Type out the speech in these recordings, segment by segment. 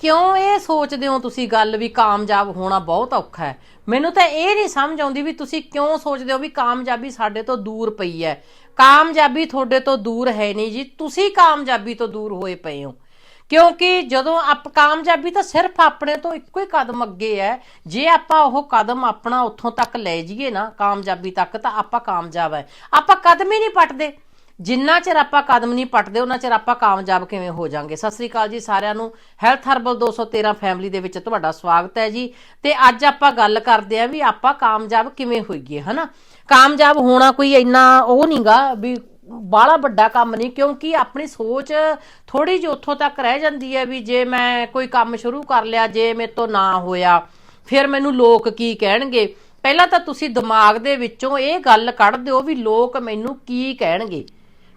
ਕਿਉਂ ਇਹ ਸੋਚਦੇ ਹੋ ਤੁਸੀਂ ਗੱਲ ਵੀ ਕਾਮਯਾਬ ਹੋਣਾ ਬਹੁਤ ਔਖਾ ਹੈ? ਮੈਨੂੰ ਤਾਂ ਇਹ ਨਹੀਂ ਸਮਝ ਆਉਂਦੀ ਵੀ ਤੁਸੀਂ ਕਿਉਂ ਸੋਚਦੇ ਹੋ ਵੀ ਕਾਮਯਾਬੀ ਸਾਡੇ ਤੋਂ ਦੂਰ ਪਈ ਹੈ? ਕਾਮਯਾਬੀ ਤੁਹਾਡੇ ਤੋਂ ਦੂਰ ਹੈ ਨਹੀਂ ਜੀ, ਤੁਸੀਂ ਕਾਮਯਾਬੀ ਤੋਂ ਦੂਰ ਹੋਏ ਪਏ ਹੋ। ਕਿਉਂਕਿ ਜਦੋਂ ਆਪ ਕਾਮਯਾਬੀ ਤਾਂ ਸਿਰਫ ਆਪਣੇ ਤੋਂ ਇੱਕੋ ਹੀ ਕਦਮ ਅੱਗੇ ਹੈ। ਜੇ ਆਪਾਂ ਉਹ ਕਦਮ ਆਪਣਾ ਉੱਥੋਂ ਤੱਕ ਲੈ ਜਾਈਏ ਨਾ, ਕਾਮਯਾਬੀ ਤੱਕ, ਤਾਂ ਆਪਾਂ ਕਾਮਯਾਬ ਹੈ। ਆਪਾਂ ਕਦਮ ਹੀ ਨਹੀਂ ਪਟਦੇ। ਜਿੰਨਾ ਚਿਰ ਆਪਾਂ ਕਦਮ ਨਹੀਂ ਪਟਦੇ, ਉਹਨਾਂ ਚਿਰ ਆਪਾਂ ਕਾਮਯਾਬ ਕਿਵੇਂ ਹੋ ਜਾਾਂਗੇ? ਸਤਿ ਸ੍ਰੀ ਅਕਾਲ ਜੀ ਸਾਰਿਆਂ ਨੂੰ। ਹੈਲਥ ਹਰਬਲ 213 ਫੈਮਿਲੀ ਦੇ ਵਿੱਚ ਤੁਹਾਡਾ ਸਵਾਗਤ ਹੈ ਜੀ। ਤੇ ਅੱਜ ਆਪਾਂ ਗੱਲ ਕਰਦੇ ਆਂ ਵੀ ਆਪਾਂ ਕਾਮਯਾਬ ਕਿਵੇਂ ਹੋਈਏ, ਹਨਾ? ਕਾਮਯਾਬ ਹੋਣਾ ਕੋਈ ਇੰਨਾ ਉਹ ਨਹੀਂਗਾ ਵੀ ਬਾਹਲਾ ਵੱਡਾ ਕੰਮ ਨਹੀਂ, ਕਿਉਂਕਿ ਆਪਣੀ ਸੋਚ ਥੋੜੀ ਜਿਹੀ ਉੱਥੋਂ ਤੱਕ ਰਹਿ ਜਾਂਦੀ ਹੈ ਵੀ ਜੇ ਮੈਂ ਕੋਈ ਕੰਮ ਸ਼ੁਰੂ ਕਰ ਲਿਆ, ਜੇ ਮੇਰੇ ਤੋਂ ਨਾ ਹੋਇਆ, ਫਿਰ ਮੈਨੂੰ ਲੋਕ ਕੀ ਕਹਿਣਗੇ? ਪਹਿਲਾਂ ਤਾਂ ਤੁਸੀਂ ਦਿਮਾਗ ਦੇ ਵਿੱਚੋਂ ਇਹ ਗੱਲ ਕੱਢ ਦਿਓ ਵੀ ਲੋਕ ਮੈਨੂੰ ਕੀ ਕਹਿਣਗੇ।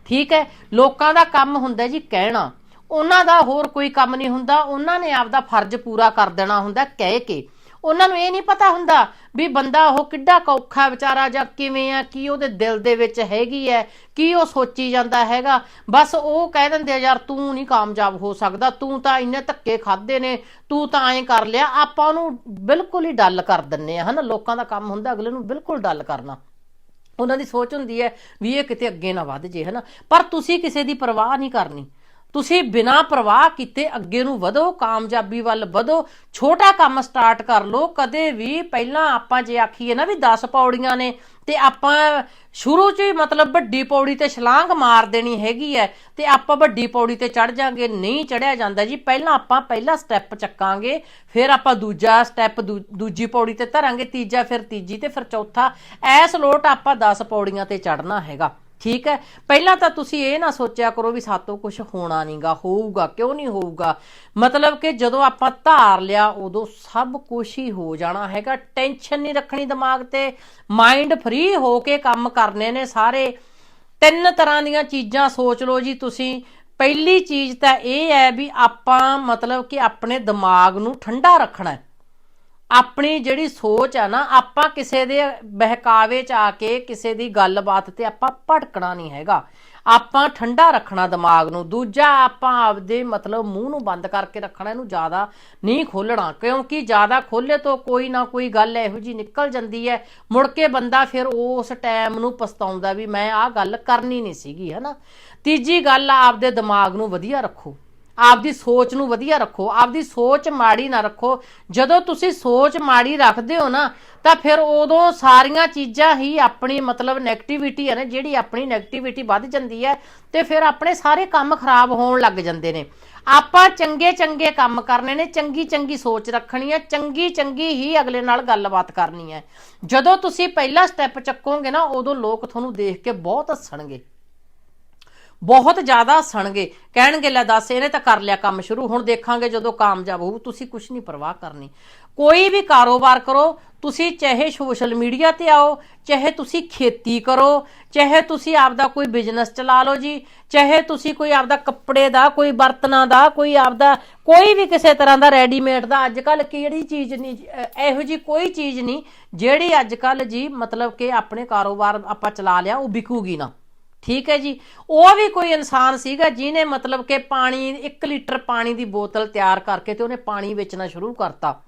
ਠੀਕ ਹੈ? ਲੋਕਾਂ ਦਾ ਕੰਮ ਹੁੰਦਾ ਜੀ ਕਹਿਣਾ। ਉਹਨਾਂ ਦਾ ਹੋਰ ਕੋਈ ਕੰਮ ਨਹੀਂ ਹੁੰਦਾ। ਉਹਨਾਂ ਨੇ ਆਪਦਾ ਫਰਜ਼ ਪੂਰਾ ਕਰ ਦੇਣਾ ਹੁੰਦਾ ਕਹਿ ਕੇ। ਉਹਨਾਂ ਨੂੰ ਇਹ ਨਹੀਂ ਪਤਾ ਹੁੰਦਾ ਵੀ ਬੰਦਾ ਉਹ ਕਿੱਡਾ ਕੌਖਾ ਵਿਚਾਰਾ ਜਾਂ ਕਿਵੇਂ ਆ, ਕੀ ਉਹਦੇ ਦਿਲ ਦੇ ਵਿੱਚ ਹੈਗੀ ਹੈ, ਕੀ ਉਹ ਸੋਚੀ ਜਾਂਦਾ ਹੈਗਾ। ਬਸ ਉਹ ਕਹਿ ਦਿੰਦੇ ਆ, ਯਾਰ ਤੂੰ ਨਹੀਂ ਕਾਮਯਾਬ ਹੋ ਸਕਦਾ। ਤੂੰ ਤਾਂ ਇੰਨੇ ਧੱਕੇ ਖਾਦੇ ਨੇ। ਤੂੰ ਤਾਂ ਐਂ ਕਰ ਲਿਆ। ਆਪਾਂ ਉਹਨੂੰ ਬਿਲਕੁਲ ਹੀ ਡੱਲ ਕਰ ਦਿੰਨੇ ਆ, ਹਨਾ? ਲੋਕਾਂ ਦਾ ਕੰਮ ਹੁੰਦਾ ਅਗਲੇ ਨੂੰ ਬਿਲਕੁਲ ਡੱਲ ਕਰਨਾ। ਉਹਨਾਂ ਦੀ ਸੋਚ ਹੁੰਦੀ ਹੈ ਵੀ ਇਹ ਕਿਤੇ ਅੱਗੇ ਨਾ ਵੱਧ ਜੇ, ਹਨਾ? ਪਰ ਤੁਸੀਂ ਕਿਸੇ ਦੀ ਪਰਵਾਹ ਨਹੀਂ ਕਰਨੀ। ਤੁਸੀਂ ਬਿਨਾਂ ਪਰਵਾਹ ਕੀਤੇ ਅੱਗੇ ਨੂੰ ਵਧੋ, ਕਾਮਯਾਬੀ ਵੱਲ ਵਧੋ, ਛੋਟਾ ਕੰਮ ਸਟਾਰਟ ਕਰ ਲਓ। ਕਦੇ ਵੀ ਪਹਿਲਾਂ ਆਪਾਂ ਜੇ ਆਖੀਏ ਨਾ ਵੀ 10 ਪੌੜੀਆਂ ਨੇ, ਤੇ ਆਪਾਂ ਸ਼ੁਰੂ 'ਚ ਹੀ ਮਤਲਬ ਵੱਡੀ ਪੌੜੀ ਤੇ ਛਲਾਂਗ ਮਾਰ ਦੇਣੀ ਹੈਗੀ ਹੈ ਤੇ ਆਪਾਂ ਵੱਡੀ ਪੌੜੀ ਤੇ ਚੜ ਜਾਾਂਗੇ, ਨਹੀਂ ਚੜਿਆ ਜਾਂਦਾ ਜੀ। ਪਹਿਲਾਂ ਆਪਾਂ ਪਹਿਲਾ ਸਟੈਪ ਚੱਕਾਂਗੇ, ਫਿਰ ਆਪਾਂ ਦੂਜਾ ਸਟੈਪ ਦੂਜੀ ਪੌੜੀ ਤੇ ਧਰਾਂਗੇ, ਤੀਜਾ, ਫਿਰ ਤੀਜੀ ਤੇ ਫਿਰ ਚੌਥਾ। ਐਸ ਲੋਟ ਆਪਾਂ 10 ਪੌੜੀਆਂ ਤੇ ਚੜਨਾ ਹੈਗਾ। ਠੀਕ ਹੈ? ਪਹਿਲਾਂ ਤਾਂ ਤੁਸੀਂ ਇਹ ਨਾ ਸੋਚਿਆ ਕਰੋ ਵੀ ਸਾਤੋਂ ਕੁਝ ਹੋਣਾ ਨਹੀਂਗਾ ਹੋਊਗਾ, ਕਿਉਂ ਨਹੀਂ ਹੋਊਗਾ? ਮਤਲਬ ਕਿ ਜਦੋਂ ਆਪਾਂ ਧਾਰ ਲਿਆ, ਉਦੋਂ ਸਭ ਕੁਝ ਹੀ ਹੋ ਜਾਣਾ ਹੈਗਾ। ਟੈਨਸ਼ਨ ਨਹੀਂ ਰੱਖਣੀ ਦਿਮਾਗ ਤੇ। ਮਾਈਂਡ ਫ੍ਰੀ ਹੋ ਕੇ ਕੰਮ ਕਰਨੇ ਨੇ ਸਾਰੇ। ਤਿੰਨ ਤਰ੍ਹਾਂ ਦੀਆਂ ਚੀਜ਼ਾਂ ਸੋਚ ਲਓ ਜੀ ਤੁਸੀਂ। ਪਹਿਲੀ ਚੀਜ਼ ਤਾਂ ਇਹ ਹੈ ਵੀ ਆਪਾਂ ਮਤਲਬ ਕਿ ਆਪਣੇ ਦਿਮਾਗ ਨੂੰ ਠੰਡਾ ਰੱਖਣਾ ਹੈ। ਆਪਣੀ ਜਿਹੜੀ ਸੋਚ ਆ ਨਾ, ਆਪਾਂ ਕਿਸੇ ਦੇ ਬਹਿਕਾਵੇ ਚ ਆ ਕੇ ਕਿਸੇ ਦੀ ਗੱਲਬਾਤ ਤੇ ਆਪਾਂ ਭਟਕਣਾ ਨਹੀਂ ਹੈਗਾ। ਆਪਾਂ ਠੰਡਾ ਰੱਖਣਾ ਦਿਮਾਗ ਨੂੰ। ਦੂਜਾ, ਆਪਾਂ ਆਪਦੇ ਮਤਲਬ ਮੂੰਹ ਨੂੰ ਬੰਦ ਕਰਕੇ ਰੱਖਣਾ, ਇਹਨੂੰ ਜ਼ਿਆਦਾ ਨਹੀਂ ਖੋਲਣਾ ਕਿਉਂਕਿ ਜ਼ਿਆਦਾ ਖੋਲੇ ਤੋਂ ਕੋਈ ਨਾ ਕੋਈ ਗੱਲ ਇਹੋ ਜੀ ਨਿਕਲ ਜਾਂਦੀ ਹੈ। ਮੁੜ ਕੇ ਬੰਦਾ ਫਿਰ ਉਸ ਟਾਈਮ ਨੂੰ ਪਛਤਾਉਂਦਾ ਵੀ ਮੈਂ ਆਹ ਗੱਲ ਕਰਨੀ ਨਹੀਂ ਸੀਗੀ, ਹਨਾ? ਤੀਜੀ ਗੱਲ, ਆਪਦੇ ਦਿਮਾਗ ਨੂੰ ਵਧੀਆ ਰੱਖੋ। ਆਪਦੀ ਸੋਚ ਨੂੰ ਵਧੀਆ ਰੱਖੋ, ਆਪਦੀ ਸੋਚ ਮਾੜੀ ਨਾ ਰੱਖੋ। ਜਦੋਂ ਤੁਸੀਂ ਸੋਚ ਮਾੜੀ ਰੱਖਦੇ ਹੋ ਨਾ, ਤਾਂ ਫਿਰ ਉਦੋਂ ਸਾਰੀਆਂ ਚੀਜ਼ਾਂ ਹੀ ਆਪਣੀ ਮਤਲਬ 네ਗੇਟਿਵਿਟੀ ਹੈ ਨਾ, ਜਿਹੜੀ ਆਪਣੀ 네ਗੇਟਿਵਿਟੀ ਵੱਧ ਜਾਂਦੀ ਹੈ, ਤੇ ਫਿਰ ਆਪਣੇ ਸਾਰੇ ਕੰਮ ਖਰਾਬ ਹੋਣ ਲੱਗ ਜਾਂਦੇ ਨੇ। ਆਪਾਂ ਚੰਗੇ ਚੰਗੇ ਕੰਮ ਕਰਨੇ ਨੇ, ਚੰਗੀ ਚੰਗੀ ਸੋਚ ਰੱਖਣੀ ਹੈ, ਚੰਗੀ ਚੰਗੀ ਹੀ ਅਗਲੇ ਨਾਲ ਗੱਲਬਾਤ ਕਰਨੀ ਹੈ। ਜਦੋਂ ਤੁਸੀਂ ਪਹਿਲਾ ਸਟੈਪ ਚੱਕੋਗੇ ਨਾ, ਉਦੋਂ ਲੋਕ ਤੁਹਾਨੂੰ ਦੇਖ ਕੇ ਬਹੁਤ ਹੱਸਣਗੇ। ਬਹੁਤ ਜ਼ਿਆਦਾ ਸਣਗੇ ਕਹਿਣਗੇ, ਲੈ ਦੱਸ, ਇਹਨੇ ਤਾਂ ਕਰ ਲਿਆ ਕੰਮ ਸ਼ੁਰੂ, ਹੁਣ ਦੇਖਾਂਗੇ ਜਦੋਂ ਕਾਮਯਾਬ ਹੋਊ, ਤੁਸੀਂ ਕੁਝ ਨਹੀਂ ਪਰਵਾਹ ਕਰਨੀ। ਕੋਈ ਵੀ ਕਾਰੋਬਾਰ ਕਰੋ, ਤੁਸੀਂ ਚਾਹੇ ਸੋਸ਼ਲ ਮੀਡੀਆ ਤੇ ਆਓ, ਚਾਹੇ ਤੁਸੀਂ ਖੇਤੀ ਕਰੋ, ਚਾਹੇ ਤੁਸੀਂ ਆਪਦਾ ਕੋਈ ਬਿਜ਼ਨਸ ਚਲਾ ਲਓ ਜੀ, ਚਾਹੇ ਤੁਸੀਂ ਕੋਈ ਆਪਦਾ ਕੱਪੜੇ ਦਾ, ਕੋਈ ਬਰਤਨਾਂ ਦਾ, ਕੋਈ ਆਪਦਾ ਕੋਈ ਵੀ ਕਿਸੇ ਤਰ੍ਹਾਂ ਦਾ ਰੈਡੀਮੇਡ ਦਾ ਅੱਜ ਕੱਲ ਕਿਹੜੀ ਚੀਜ਼ ਨਹੀਂ ਇਹੋ ਜੀ ਕੋਈ ਚੀਜ਼ ਨਹੀਂ, ਜਿਹੜੀ ਅੱਜ ਕੱਲ ਜੀ, ਮਤਲਬ ਕਿ ਆਪਣੇ ਕਾਰੋਬਾਰ ਆਪਾਂ ਚਲਾ ਲਿਆ, ਉਹ ਵਿਕੂਗੀ ਨਾ। ਠੀਕ ਹੈ ਜੀ। ਉਹ ਵੀ ਕੋਈ ਇਨਸਾਨ ਸੀਗਾ ਜਿਹਨੇ ਮਤਲਬ ਕਿ ਪਾਣੀ 1 ਲੀਟਰ ਪਾਣੀ ਦੀ ਬੋਤਲ ਤਿਆਰ ਕਰਕੇ ਤੇ ਉਹਨੇ ਪਾਣੀ ਵੇਚਣਾ ਸ਼ੁਰੂ ਕਰਤਾ।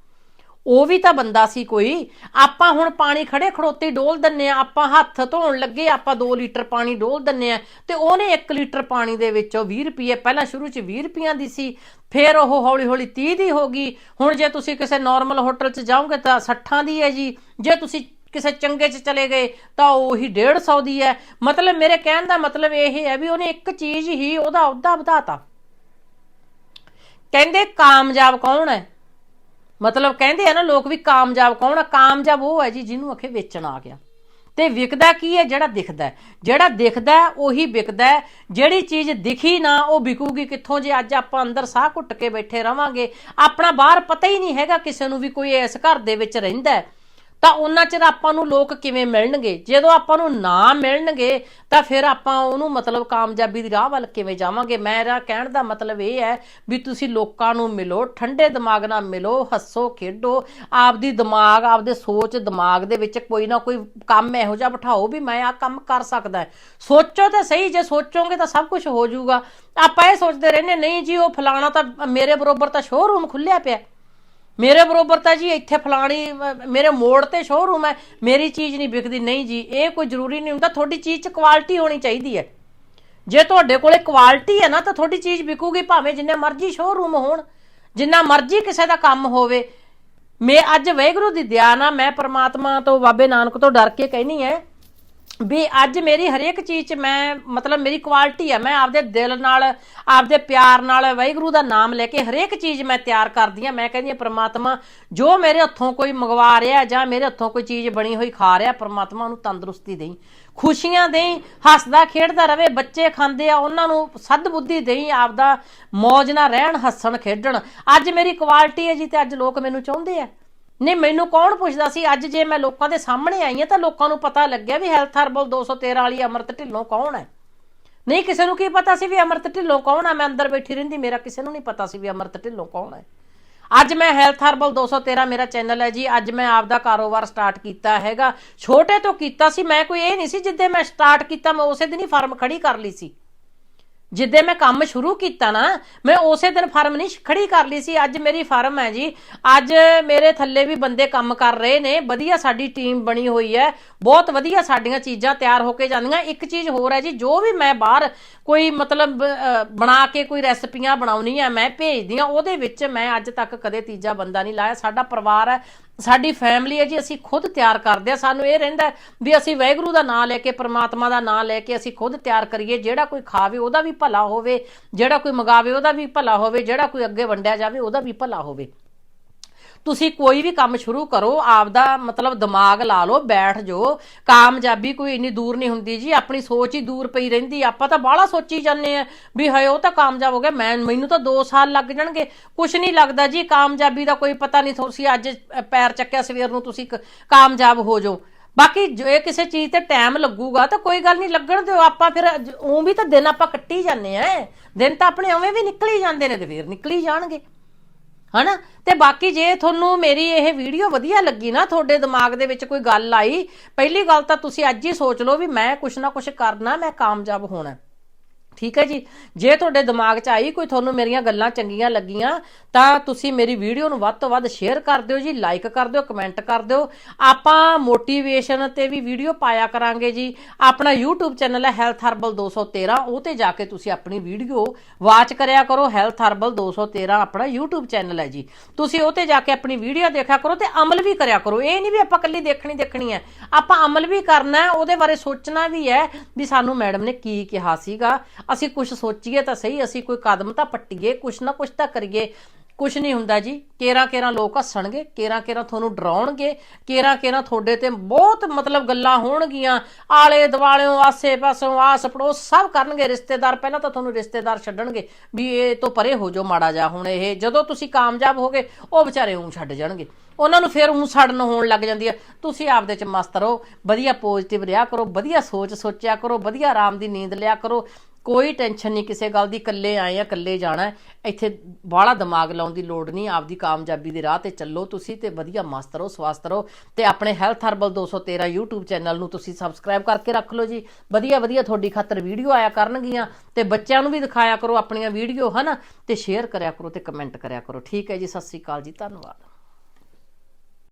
ਉਹ ਵੀ ਤਾਂ ਬੰਦਾ ਸੀ ਕੋਈ। ਆਪਾਂ ਹੁਣ ਪਾਣੀ ਖੜੇ ਖੜੋਤੇ ਡੋਲ ਦਿੰਨੇ ਆ, ਆਪਾਂ ਹੱਥ ਧੋਣ ਲੱਗੇ, ਆਪਾਂ 2 ਲੀਟਰ ਪਾਣੀ ਡੋਲ ਦਿੰਨੇ ਆ ਤੇ ਉਹਨੇ 1 ਲੀਟਰ ਪਾਣੀ ਦੇ ਵਿੱਚੋਂ 20 ਰੁਪਏ, ਪਹਿਲਾਂ ਸ਼ੁਰੂ 'ਚ 20 ਰੁਪਈਆਂ ਦੀ ਸੀ, ਫਿਰ ਉਹ ਹੌਲੀ ਹੌਲੀ 30 ਦੀ ਹੋ ਗਈ। ਹੁਣ ਜੇ ਤੁਸੀਂ ਕਿਸੇ ਨਾਰਮਲ ਹੋਟਲ 'ਚ ਜਾਓਗੇ ਤਾਂ 60 ਦੀ ਹੈ ਜੀ। ਜੇ ਤੁਸੀਂ ਕਿਸੇ ਚੰਗੇ 'ਚ ਚਲੇ ਗਏ, ਤਾਂ ਉਹੀ 150 ਦੀ ਹੈ। ਮਤਲਬ ਮੇਰੇ ਕਹਿਣ ਦਾ ਮਤਲਬ ਇਹ ਹੈ ਵੀ ਉਹਨੇ ਇੱਕ ਚੀਜ਼ ਹੀ ਉਹਦਾ ਅਹੁਦਾ ਵਧਾਤਾ। ਕਹਿੰਦੇ ਕਾਮਯਾਬ ਕੌਣ ਹੈ? ਮਤਲਬ ਕਹਿੰਦੇ ਆ ਨਾ ਲੋਕ ਵੀ ਕਾਮਯਾਬ ਕੌਣ ਆ? ਕਾਮਯਾਬ ਉਹ ਹੈ ਜੀ ਜਿਹਨੂੰ ਅਖੇ ਵੇਚਣ ਆ ਗਿਆ। ਤੇ ਵਿਕਦਾ ਕੀ ਹੈ? ਜਿਹੜਾ ਦਿਖਦਾ ਜਿਹੜਾ ਦਿਖਦਾ ਉਹੀ ਵਿਕਦਾ ਜਿਹੜੀ ਚੀਜ਼ ਦਿਖੀ ਨਾ, ਉਹ ਵਿਕੂਗੀ ਕਿੱਥੋਂ? ਜੇ ਅੱਜ ਆਪਾਂ ਅੰਦਰ ਸਾਹ ਘੁੱਟ ਕੇ ਬੈਠੇ ਰਵਾਂਗੇ, ਆਪਣਾ ਬਾਹਰ ਪਤਾ ਹੀ ਨਹੀਂ ਹੈਗਾ ਕਿਸੇ ਨੂੰ ਵੀ ਕੋਈ ਇਸ ਘਰ ਦੇ ਵਿੱਚ ਰਹਿੰਦਾ ਤਾਂ ਉਹਨਾਂ ਚਿਰ ਆਪਾਂ ਨੂੰ ਲੋਕ ਕਿਵੇਂ ਮਿਲਣਗੇ? ਜਦੋਂ ਆਪਾਂ ਨੂੰ ਨਾ ਮਿਲਣਗੇ, ਤਾਂ ਫਿਰ ਆਪਾਂ ਉਹਨੂੰ ਮਤਲਬ ਕਾਮਯਾਬੀ ਦੀ ਰਾਹ ਵੱਲ ਕਿਵੇਂ ਜਾਵਾਂਗੇ? ਮੇਰਾ ਕਹਿਣ ਦਾ ਮਤਲਬ ਇਹ ਹੈ ਵੀ ਤੁਸੀਂ ਲੋਕਾਂ ਨੂੰ ਮਿਲੋ, ਠੰਡੇ ਦਿਮਾਗ ਨਾਲ ਮਿਲੋ, ਹੱਸੋ, ਖੇਡੋ। ਆਪਦੀ ਦਿਮਾਗ, ਆਪਦੇ ਸੋਚ ਦਿਮਾਗ ਦੇ ਵਿੱਚ ਕੋਈ ਨਾ ਕੋਈ ਕੰਮ ਇਹੋ ਜਿਹਾ ਬਿਠਾਓ ਵੀ ਮੈਂ ਆ ਕੰਮ ਕਰ ਸਕਦਾ ਸੋਚੋ ਤਾਂ ਸਹੀ, ਜੇ ਸੋਚੋਗੇ ਤਾਂ ਸਭ ਕੁਝ ਹੋ ਜਾਊਗਾ। ਆਪਾਂ ਇਹ ਸੋਚਦੇ ਰਹਿੰਦੇ ਨਹੀਂ ਜੀ, ਉਹ ਫਲਾਣਾ ਤਾਂ ਮੇਰੇ ਬਰੋਬਰ ਤਾਂ ਸ਼ੋਰੂਮ ਖੁੱਲਿਆ ਪਿਆ। ਮੇਰੇ ਬਰੋਬਰ ਤਾਂ ਜੀ ਇੱਥੇ ਫਲਾਣੀ ਅਹ, ਮੇਰੇ ਮੋੜ ਤੇ ਸ਼ੋਰੂਮ ਹੈ ਮੇਰੀ ਚੀਜ਼ ਨਹੀਂ ਵਿਕਦੀ। ਨਹੀਂ ਜੀ ਇਹ ਕੋਈ ਜ਼ਰੂਰੀ ਨਹੀਂ ਹੁੰਦਾ। ਤੁਹਾਡੀ ਚੀਜ਼ 'ਚ ਕੁਆਲਿਟੀ ਹੋਣੀ ਚਾਹੀਦੀ ਹੈ। ਜੇ ਤੁਹਾਡੇ ਕੋਲੇ ਕੁਆਲਿਟੀ ਹੈ ਨਾ ਤਾਂ ਤੁਹਾਡੀ ਚੀਜ਼ ਵਿਕੂਗੀ ਭਾਵੇਂ ਜਿੰਨੇ ਮਰਜ਼ੀ ਸ਼ੋਰੂਮ ਹੋਣ ਜਿੰਨਾ ਮਰਜ਼ੀ ਕਿਸੇ ਦਾ ਕੰਮ ਹੋਵੇ। ਮੈਂ ਅੱਜ ਵੈਗਰੂ ਦੀ ਦਿਆ ਨਾਲ ਮੈਂ ਪ੍ਰਮਾਤਮਾ ਤੋਂ ਬਾਬੇ ਨਾਨਕ ਤੋਂ ਡਰ ਕੇ ਕਹਿਨੀ ਹੈ ਵੀ ਅੱਜ ਮੇਰੀ ਹਰੇਕ ਚੀਜ਼ 'ਚ ਮੈਂ, ਮਤਲਬ ਮੇਰੀ ਕੁਆਲਿਟੀ ਹੈ ਮੈਂ ਆਪਦੇ ਦਿਲ ਨਾਲ, ਆਪਦੇ ਪਿਆਰ ਨਾਲ ਵਾਹਿਗੁਰੂ ਦਾ ਨਾਮ ਲੈ ਕੇ ਹਰੇਕ ਚੀਜ਼ ਮੈਂ ਤਿਆਰ ਕਰਦੀ ਹਾਂ ਮੈਂ ਕਹਿੰਦੀ ਹਾਂ ਪ੍ਰਮਾਤਮਾ, ਜੋ ਮੇਰੇ ਹੱਥੋਂ ਕੋਈ ਮੰਗਵਾ ਰਿਹਾ, ਜਾਂ ਮੇਰੇ ਹੱਥੋਂ ਕੋਈ ਚੀਜ਼ ਬਣੀ ਹੋਈ ਖਾ ਰਿਹਾ, ਪ੍ਰਮਾਤਮਾ ਉਹਨੂੰ ਤੰਦਰੁਸਤੀ ਦੇਈ। ਖੁਸ਼ੀਆਂ ਦੇਈ, ਹੱਸਦਾ ਖੇਡਦਾ ਰਵੇ, ਬੱਚੇ ਖਾਂਦੇ ਆ, ਉਹਨਾਂ ਨੂੰ ਸੱਧ ਬੁੱਧੀ ਦੇਈ, ਆਪਦਾ ਮੌਜ ਨਾਲ ਰਹਿਣ, ਹੱਸਣ, ਖੇਡਣ। ਅੱਜ ਮੇਰੀ ਕੁਆਲਿਟੀ ਹੈ ਜੀ, ਤੇ ਅੱਜ ਲੋਕ ਮੈਨੂੰ ਚਾਹੁੰਦੇ ਆ। ਨਹੀਂ, ਮੈਨੂੰ ਕੌਣ ਪੁੱਛਦਾ ਸੀ? ਅੱਜ ਜੇ ਮੈਂ ਲੋਕਾਂ ਦੇ ਸਾਹਮਣੇ ਆਈ ਹਾਂ ਤਾਂ ਲੋਕਾਂ ਨੂੰ ਪਤਾ ਲੱਗਿਆ ਵੀ ਹੈਲਥ ਹਰਬਲ 213 ਵਾਲੀ ਅਮਰਤ ਢਿੱਲੋਂ ਕੌਣ ਹੈ। ਨਹੀਂ, ਕਿਸੇ ਨੂੰ ਕੀ ਪਤਾ ਸੀ ਵੀ ਅਮਰਤ ਢਿੱਲੋਂ ਕੌਣ ਆ? ਮੈਂ ਅੰਦਰ ਬੈਠੀ ਰਹਿੰਦੀ, ਮੇਰਾ ਕਿਸੇ ਨੂੰ ਨਹੀਂ ਪਤਾ ਸੀ ਵੀ ਅਮਰਤ ਢਿੱਲੋਂ ਕੌਣ ਹੈ। ਅੱਜ ਮੈਂ ਹੈਲਥ ਹਰਬਲ 213 ਮੇਰਾ ਚੈਨਲ ਹੈ ਜੀ। ਅੱਜ ਮੈਂ ਆਪਦਾ ਕਾਰੋਬਾਰ ਸਟਾਰਟ ਕੀਤਾ ਹੈਗਾ। ਛੋਟੇ ਤੋਂ ਕੀਤਾ ਸੀ, ਮੈਂ ਕੋਈ ਇਹ ਨਹੀਂ ਸੀ, ਜਿੱਦੇ ਮੈਂ ਸਟਾਰਟ ਕੀਤਾ, ਮੈਂ ਉਸੇ ਦਿਨ ਹੀ ਫਾਰਮ ਖੜੀ ਕਰ ਲਈ ਸੀ। ਜਿੱਦੇ ਮੈਂ ਕੰਮ ਸ਼ੁਰੂ ਕੀਤਾ ਨਾ, ਮੈਂ ਉਸੇ ਦਿਨ ਫਰਮ ਨਹੀਂ ਖੜੀ ਕਰ ਲਈ ਸੀ। ਅੱਜ ਮੇਰੀ ਫਾਰਮ ਹੈ ਜੀ। ਅੱਜ ਮੇਰੇ ਥੱਲੇ ਵੀ ਬੰਦੇ ਕੰਮ ਕਰ ਰਹੇ ਨੇ। ਵਧੀਆ ਸਾਡੀ ਟੀਮ ਬਣੀ ਹੋਈ ਹੈ। ਬਹੁਤ ਵਧੀਆ ਸਾਡੀਆਂ ਚੀਜ਼ਾਂ ਤਿਆਰ ਹੋ ਕੇ ਜਾਂਦੀਆਂ। ਇੱਕ ਚੀਜ਼ ਹੋਰ ਹੈ ਜੀ, ਜੋ ਵੀ ਮੈਂ ਬਾਹਰ ਕੋਈ ਮਤਲਬ ਬਣਾ ਕੇ ਕੋਈ ਰੈਸਪੀਆਂ ਬਣਾਉਣੀ ਆ ਮੈਂ ਭੇਜਦੀ ਆ ਉਹਦੇ ਵਿੱਚ ਮੈਂ ਅੱਜ ਤੱਕ ਕਦੇ ਤੀਜਾ ਬੰਦਾ ਨਹੀਂ ਲਾਇਆ। ਸਾਡਾ ਪਰਿਵਾਰ ਹੈ ਸਾਡੀ ਫੈਮਿਲੀ ਹੈ ਜੀ, ਅਸੀਂ ਖੁਦ ਤਿਆਰ ਕਰਦੇ ਆ ਸਾਨੂੰ ਇਹ ਰਹਿੰਦਾ ਵੀ ਅਸੀਂ ਵੈਗਰੂ ਦਾ ਨਾਮ ਲੈ ਕੇ, ਪ੍ਰਮਾਤਮਾ ਦਾ ਨਾਮ ਲੈ ਕੇ ਅਸੀਂ ਖੁਦ ਤਿਆਰ ਕਰੀਏ। ਜਿਹੜਾ ਕੋਈ ਖਾਵੇ, ਉਹਦਾ ਵੀ ਭਲਾ ਹੋਵੇ। ਜਿਹੜਾ ਕੋਈ ਮੰਗਾਵੇ, ਉਹਦਾ ਵੀ ਭਲਾ ਹੋਵੇ। ਜਿਹੜਾ ਕੋਈ ਅੱਗੇ ਵੰਡਿਆ ਜਾਵੇ, ਉਹਦਾ ਵੀ ਭਲਾ ਹੋਵੇ। ਤੁਸੀਂ ਕੋਈ ਵੀ ਕੰਮ ਸ਼ੁਰੂ ਕਰੋ, ਆਪਦਾ ਮਤਲਬ ਦਿਮਾਗ ਲਾ ਲਓ, ਬੈਠ ਜਾਓ। ਕਾਮਯਾਬੀ ਕੋਈ ਇੰਨੀ ਦੂਰ ਨਹੀਂ ਹੁੰਦੀ ਜੀ, ਆਪਣੀ ਸੋਚ ਹੀ ਦੂਰ ਪਈ ਰਹਿੰਦੀ ਆਪਾਂ ਤਾਂ ਬਾਹਲਾ ਸੋਚੀ ਜਾਂਦੇ ਆ ਵੀ ਹਾਏ, ਉਹ ਤਾਂ ਕਾਮਯਾਬ ਹੋ ਗਿਆ। ਮੈਂ, ਮੈਨੂੰ ਤਾਂ 2 ਸਾਲ ਲੱਗ ਜਾਣਗੇ। ਕੁਝ ਨਹੀਂ ਲੱਗਦਾ ਜੀ, ਕਾਮਯਾਬੀ ਦਾ ਕੋਈ ਪਤਾ ਨਹੀਂ ਤੁਸੀਂ ਅੱਜ ਪੈਰ ਚੱਕਿਆ, ਸਵੇਰ ਨੂੰ ਤੁਸੀਂ ਕਾਮਯਾਬ ਹੋ ਜਾਓ। ਬਾਕੀ ਜੇ ਕਿਸੇ ਚੀਜ਼ ਤੇ ਟਾਈਮ ਲੱਗੂਗਾ, ਤਾਂ ਕੋਈ ਗੱਲ ਨਹੀਂ, ਲੱਗਣ ਦਿਓ। ਆਪਾਂ ਫਿਰ ਉਹ ਵੀ ਤਾਂ ਦਿਨ ਆਪਾਂ ਕੱਟੀ ਜਾਂਦੇ ਆ। ਦਿਨ ਤਾਂ ਆਪਣੇ ਉਵੇਂ ਵੀ ਨਿਕਲੀ ਜਾਂਦੇ ਨੇ, ਤੇ ਫਿਰ ਨਿਕਲ ਜਾਣਗੇ। ਹਨਾ? ਤੇ ਬਾਕੀ ਜੇ ਤੁਹਾਨੂੰ ਮੇਰੀ ਇਹ ਵੀਡੀਓ ਵਧੀਆ ਲੱਗੀ ਨਾ, ਤੁਹਾਡੇ ਦਿਮਾਗ ਦੇ ਵਿੱਚ ਕੋਈ ਗੱਲ ਆਈ, ਪਹਿਲੀ ਗੱਲ ਤਾਂ ਤੁਸੀਂ ਅੱਜ ਹੀ ਸੋਚ ਲਓ ਵੀ ਮੈਂ ਕੁਛ ਨਾ ਕੁਛ ਕਰਨਾ, ਮੈਂ ਕਾਮਯਾਬ ਹੋਣਾ। ਠੀਕ ਹੈ ਜੀ? ਜੇ ਤੁਹਾਡੇ ਦਿਮਾਗ 'ਚ ਆਈ ਕੋਈ ਤੁਹਾਨੂੰ ਮੇਰੀਆਂ ਗੱਲਾਂ ਚੰਗੀਆਂ ਲੱਗੀਆਂ, ਤਾਂ ਤੁਸੀਂ ਮੇਰੀ ਵੀਡੀਓ ਨੂੰ ਵੱਧ ਤੋਂ ਵੱਧ ਸ਼ੇਅਰ ਕਰ ਦਿਓ ਜੀ ਲਾਈਕ ਕਰ ਦਿਓ ਕਮੈਂਟ ਕਰ ਦਿਓ। ਆਪਾਂ ਮੋਟੀਵੇਸ਼ਨ ਤੇ ਵੀ ਵੀਡੀਓ ਪਾਇਆ ਕਰਾਂਗੇ ਜੀ। ਆਪਣਾ YouTube ਚੈਨਲ ਹੈ ਹੈਲਥ ਹਰਬਲ 213 ਉਹ ਤੇ ਜਾ ਕੇ ਤੁਸੀਂ ਆਪਣੀ ਵੀਡੀਓ ਵਾਚ ਕਰਿਆ ਕਰੋ। ਹੈਲਥ ਹਰਬਲ 213 ਆਪਣਾ YouTube ਚੈਨਲ ਹੈ ਜੀ। ਤੁਸੀਂ ਉਹ ਤੇ ਜਾ ਕੇ ਆਪਣੀ ਵੀਡੀਓ ਦੇਖਿਆ ਕਰੋ ਤੇ ਅਮਲ ਵੀ ਕਰਿਆ ਕਰੋ। ਇਹ ਨਹੀਂ ਵੀ ਆਪਾਂ ਕੱਲੀ ਦੇਖਣੀ ਦੇਖਣੀ ਹੈ। ਆਪਾਂ ਅਮਲ ਵੀ ਕਰਨਾ ਹੈ ਉਹਦੇ ਬਾਰੇ ਸੋਚਣਾ ਵੀ ਹੈ ਵੀ ਸਾਨੂੰ ਮੈਡਮ ਨੇ ਕੀ ਕਿਹਾ ਸੀਗਾ। ਅਸੀਂ ਕੁਝ ਸੋਚੀਏ ਤਾਂ ਸਹੀ, ਅਸੀਂ ਕੋਈ ਕਦਮ ਤਾਂ ਪੱਟੀਏ, ਕੁਛ ਨਾ ਕੁਛ ਤਾਂ ਕਰੀਏ। ਕੁਛ ਨਹੀਂ ਹੁੰਦਾ ਜੀ। ਕੇਰਾ ਕੇਰਾ ਲੋਕ ਹੱਸਣਗੇ, ਕੇਰਾ ਕੇਰਾ ਤੁਹਾਨੂੰ ਡਰਾਉਣਗੇ, ਕੇਰਾ ਕੇਰਾ ਤੁਹਾਡੇ ਤੇ ਬਹੁਤ ਮਤਲਬ ਗੱਲਾਂ ਹੋਣਗੀਆਂ। ਆਲੇ ਦੁਆਲਿਓਂ ਆਸੇ ਪਾਸੋਂ, ਆਸ ਪੜੋਸ ਸਭ ਕਰਨਗੇ। ਰਿਸ਼ਤੇਦਾਰ ਪਹਿਲਾਂ ਤਾਂ ਤੁਹਾਨੂੰ ਰਿਸ਼ਤੇਦਾਰ ਛੱਡਣਗੇ ਵੀ ਇਹ ਤੋਂ ਪਰੇ ਹੋ ਜਾਓ ਮਾੜਾ ਜਾ ਹੁਣ ਇਹ ਜਦੋਂ ਤੁਸੀਂ ਕਾਮਯਾਬ ਹੋਗੇ, ਉਹ ਵਿਚਾਰੇ ਉਂ ਛੱਡ ਜਾਣਗੇ। ਉਹਨਾਂ ਨੂੰ ਫਿਰ ਉਂ ਸੜਨ ਹੋਣ ਲੱਗ ਜਾਂਦੀ ਹੈ ਤੁਸੀਂ ਆਪਦੇ ਚ ਮਸਤ ਰਹੋ, ਵਧੀਆ ਪੋਜ਼ਿਟਿਵ ਰਿਹਾ ਕਰੋ, ਵਧੀਆ ਸੋਚ ਸੋਚਿਆ ਕਰੋ, ਵਧੀਆ ਆਰਾਮ ਦੀ ਨੀਂਦ ਲਿਆ ਕਰੋ। ਕੋਈ ਟੈਨਸ਼ਨ ਨਹੀਂ, ਕਿਸੇ ਗੱਲ ਦੀ ਇਕੱਲੇ ਆਏ ਆ, ਇਕੱਲੇ ਜਾਣਾ ਇੱਥੇ ਬਾਹਲਾ ਦਿਮਾਗ ਲਾਉਣ ਦੀ ਲੋੜ ਨਹੀਂ, ਆਪਦੀ ਕਾਮਯਾਬੀ ਦੇ ਰਾਹ ਤੇ ਚੱਲੋ ਤੁਸੀਂ ਤੇ ਵਧੀਆ ਮਸਤ ਰਹੋ, ਸਵਸਥ ਰਹੋ ਤੇ ਆਪਣੇ ਹੈਲਥ ਹਰਬਲ 213 YouTube ਚੈਨਲ ਨੂੰ ਤੁਸੀਂ ਸਬਸਕ੍ਰਾਈਬ ਕਰਕੇ ਰੱਖ ਲਓ ਜੀ। ਵਧੀਆ ਵਧੀਆ ਤੁਹਾਡੀ ਖਾਤਰ ਵੀਡੀਓ ਆਇਆ ਕਰਨਗੀਆਂ ਤੇ ਬੱਚਿਆਂ ਨੂੰ ਵੀ ਦਿਖਾਇਆ ਕਰੋ ਆਪਣੀਆਂ ਵੀਡੀਓ, ਹਨਾ? ਤੇ ਸ਼ੇਅਰ ਕਰਿਆ ਕਰੋ ਤੇ ਕਮੈਂਟ ਕਰਿਆ ਕਰੋ। ਠੀਕ ਹੈ ਜੀ, ਸਤਿ ਸ੍ਰੀ ਅਕਾਲ ਜੀ, ਧੰਨਵਾਦ।